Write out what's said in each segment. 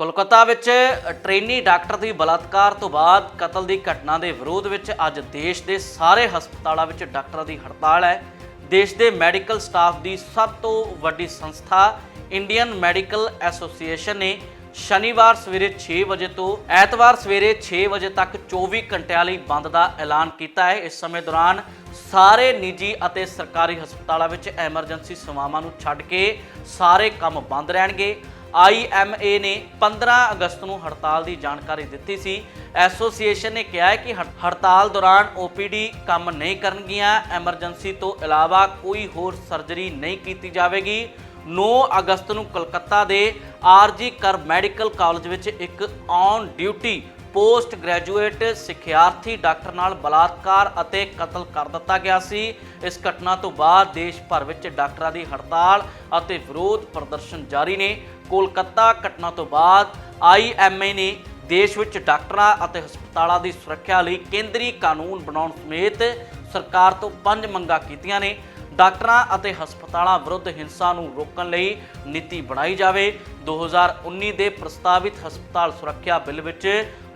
ਕੋਲਕਾਤਾ ਵਿੱਚ trainee doctor ਦੀ ਬਲਾਤਕਾਰ ਤੋਂ ਬਾਅਦ ਕਤਲ ਦੀ ਘਟਨਾ ਦੇ ਵਿਰੋਧ ਵਿੱਚ ਅੱਜ ਦੇਸ਼ ਦੇ ਸਾਰੇ ਹਸਪਤਾਲਾਂ ਵਿੱਚ ਡਾਕਟਰਾਂ ਦੀ ਹੜਤਾਲ ਹੈ। ਦੇਸ਼ ਦੇ ਮੈਡੀਕਲ ਸਟਾਫ ਦੀ ਸਭ ਤੋਂ ਵੱਡੀ ਸੰਸਥਾ ਇੰਡੀਅਨ ਮੈਡੀਕਲ ਐਸੋਸੀਏਸ਼ਨ ਨੇ ਸ਼ਨੀਵਾਰ ਸਵੇਰੇ 6 ਵਜੇ ਤੋਂ ਐਤਵਾਰ ਸਵੇਰੇ 6 ਵਜੇ ਤੱਕ 24 ਘੰਟਿਆਂ ਲਈ ਬੰਦ ਦਾ ਐਲਾਨ ਕੀਤਾ ਹੈ। ਇਸ ਸਮੇਂ ਦੌਰਾਨ ਸਾਰੇ ਨਿੱਜੀ ਅਤੇ ਸਰਕਾਰੀ ਹਸਪਤਾਲਾਂ ਵਿੱਚ ਐਮਰਜੈਂਸੀ ਸੇਵਾਵਾਂ ਨੂੰ ਛੱਡ ਕੇ ਸਾਰੇ ਕੰਮ ਬੰਦ ਰਹਿਣਗੇ। ਆਈਐਮਏ ਨੇ 15 ਅਗਸਤ ਨੂੰ ਹੜਤਾਲ ਦੀ ਜਾਣਕਾਰੀ ਦਿੱਤੀ ਸੀ। ਐਸੋਸੀਏਸ਼ਨ ਨੇ ਕਿਹਾ ਹੈ ਕਿ ਹੜ- ਹੜਤਾਲ ਦੌਰਾਨ ਓਪੀਡੀ ਕੰਮ ਨਹੀਂ ਕਰਨਗੀਆਂ। ਐਮਰਜੈਂਸੀ ਤੋਂ ਇਲਾਵਾ ਕੋਈ ਹੋਰ ਸਰਜਰੀ ਨਹੀਂ ਕੀਤੀ ਜਾਵੇਗੀ। 9 ਅਗਸਤ ਨੂੰ ਕਲਕੱਤਾ ਦੇ ਆਰਜੀ ਕਰ ਮੈਡੀਕਲ ਕਾਲਜ ਵਿੱਚ ਇੱਕ ਔਨ ਡਿਊਟੀ ਪੋਸਟ ਗ੍ਰੈਜੂਏਟ ਸਿੱਖਿਆਰਥੀ ਡਾਕਟਰ ਨਾਲ ਬਲਾਤਕਾਰ ਅਤੇ ਕਤਲ ਕਰ ਦਿੱਤਾ ਗਿਆ ਸੀ। ਇਸ ਘਟਨਾ ਤੋਂ ਬਾਅਦ ਦੇਸ਼ ਭਰ ਵਿੱਚ ਡਾਕਟਰਾਂ ਦੀ ਹੜਤਾਲ ਅਤੇ ਵਿਰੋਧ ਪ੍ਰਦਰਸ਼ਨ ਜਾਰੀ ਨੇ। ਕੋਲਕਾਤਾ ਘਟਨਾ ਤੋਂ ਬਾਅਦ ਆਈਐਮਏ ਨੇ ਦੇਸ਼ ਵਿੱਚ ਡਾਕਟਰਾਂ ਅਤੇ ਹਸਪਤਾਲਾਂ ਦੀ ਸੁਰੱਖਿਆ ਲਈ ਕੇਂਦਰੀ ਕਾਨੂੰਨ ਬਣਾਉਣ ਸਮੇਤ ਸਰਕਾਰ ਤੋਂ ਪੰਜ ਮੰਗਾਂ ਕੀਤੀਆਂ ਨੇ। ਡਾਕਟਰਾਂ ਅਤੇ ਹਸਪਤਾਲਾਂ ਵਿਰੁੱਧ ਹਿੰਸਾ ਨੂੰ ਰੋਕਣ ਲਈ ਨੀਤੀ ਬਣਾਈ ਜਾਵੇ। 2019 ਦੇ ਪ੍ਰਸਤਾਵਿਤ ਹਸਪਤਾਲ ਸੁਰੱਖਿਆ ਬਿੱਲ ਵਿੱਚ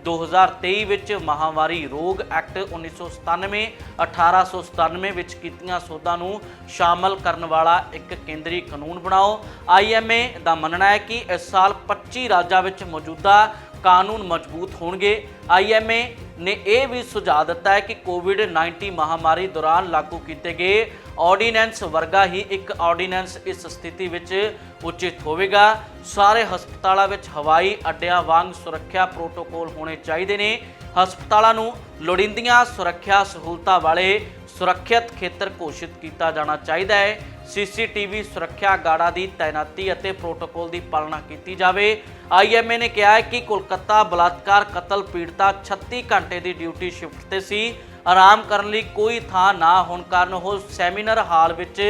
2023 ਵਿੱਚ ਮਹਾਮਾਰੀ ਰੋਗ ਐਕਟ 1997 1897 ਵਿੱਚ ਕੀਤੀਆਂ ਸੋਧਾਂ ਨੂੰ ਸ਼ਾਮਲ ਕਰਨ ਵਾਲਾ ਇੱਕ ਕੇਂਦਰੀ ਕਾਨੂੰਨ ਬਣਾਓ। ਆਈਐਮਏ ਦਾ ਮੰਨਣਾ ਹੈ ਕਿ ਇਸ ਸਾਲ 25 ਰਾਜਾਂ ਵਿੱਚ ਮੌਜੂਦਾ ਕਾਨੂੰਨ ਮਜ਼ਬੂਤ ਹੋਣਗੇ। ਆਈਐਮਏ ਨੇ ਇਹ ਵੀ ਸੁਝਾਅ ਦਿੱਤਾ ਹੈ ਕਿ ਕੋਵਿਡ-19 ਮਹਾਮਾਰੀ ਦੌਰਾਨ ਲਾਗੂ ਕੀਤੇ ਗਏ ਆਰਡੀਨੈਂਸ ਵਰਗਾ ਹੀ ਇੱਕ ਆਰਡੀਨੈਂਸ ਇਸ ਸਥਿਤੀ ਵਿੱਚ ਉਚਿਤ ਹੋਵੇਗਾ। ਸਾਰੇ ਹਸਪਤਾਲਾਂ ਵਿੱਚ ਹਵਾਈ ਅੱਡਿਆਂ ਵਾਂਗ ਸੁਰੱਖਿਆ ਪ੍ਰੋਟੋਕੋਲ ਹੋਣੇ ਚਾਹੀਦੇ ਨੇ। ਹਸਪਤਾਲਾਂ ਨੂੰ ਲੋੜੀਂਦੀਆਂ ਸੁਰੱਖਿਆ ਸਹੂਲਤਾਂ ਵਾਲੇ ਸੁਰੱਖਿਅਤ ਖੇਤਰ ਘੋਸ਼ਿਤ ਕੀਤਾ ਜਾਣਾ ਚਾਹੀਦਾ ਹੈ। ਸੀਸੀਟੀਵੀ ਸੁਰੱਖਿਆ ਗਾਰਡਾਂ ਦੀ ਤਾਇਨਾਤੀ ਅਤੇ ਪ੍ਰੋਟੋਕੋਲ ਦੀ ਪਾਲਣਾ ਕੀਤੀ ਜਾਵੇ। ਆਈਐਮਏ ਨੇ ਕਿਹਾ ਹੈ ਕਿ ਕੋਲਕਾਤਾ ਬਲਾਤਕਾਰ ਕਤਲ ਪੀੜਤਾ 36 ਘੰਟੇ ਦੀ ਡਿਊਟੀ ਸ਼ਿਫਟ ਤੇ ਸੀ। ਆਰਾਮ ਕਰਨ ਲਈ ਕੋਈ ਥਾਂ ਨਾ ਹੋਣ ਕਾਰਨ ਉਹ ਸੈਮੀਨਾਰ ਹਾਲ ਵਿੱਚ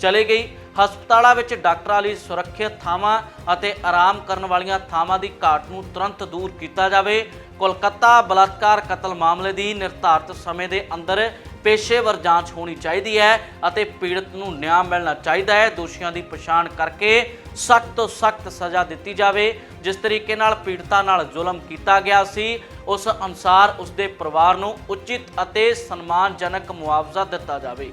ਚਲੇ ਗਈ। ਹਸਪਤਾਲਾਂ ਵਿੱਚ ਡਾਕਟਰਾਂ ਲਈ ਸੁਰੱਖਿਅਤ ਥਾਵਾਂ ਅਤੇ ਆਰਾਮ ਕਰਨ ਵਾਲੀਆਂ ਥਾਵਾਂ ਦੀ ਘਾਟ ਨੂੰ ਤੁਰੰਤ ਦੂਰ ਕੀਤਾ ਜਾਵੇ। ਕੋਲਕਾਤਾ ਬਲਾਤਕਾਰ ਕਤਲ ਮਾਮਲੇ ਦੀ ਨਿਰਧਾਰਤ ਸਮੇਂ ਦੇ ਅੰਦਰ ਪੇਸ਼ੇਵਰ ਜਾਂਚ ਹੋਣੀ ਚਾਹੀਦੀ ਹੈ ਅਤੇ ਪੀੜਤ ਨੂੰ ਨਿਆਂ ਮਿਲਣਾ ਚਾਹੀਦਾ ਹੈ। ਦੋਸ਼ੀਆਂ ਦੀ ਪਛਾਣ ਕਰਕੇ ਸਖਤ ਤੋਂ ਸਖਤ ਸਜ਼ਾ ਦਿੱਤੀ ਜਾਵੇ। ਜਿਸ ਤਰੀਕੇ ਨਾਲ ਪੀੜਤਾਂ ਨਾਲ ਜ਼ੁਲਮ ਕੀਤਾ ਗਿਆ ਸੀ, ਉਸ ਅਨੁਸਾਰ ਉਸ ਦੇ ਪਰਿਵਾਰ ਨੂੰ ਉਚਿਤ ਅਤੇ ਸਨਮਾਨਜਨਕ ਮੁਆਵਜ਼ਾ ਦਿੱਤਾ ਜਾਵੇ।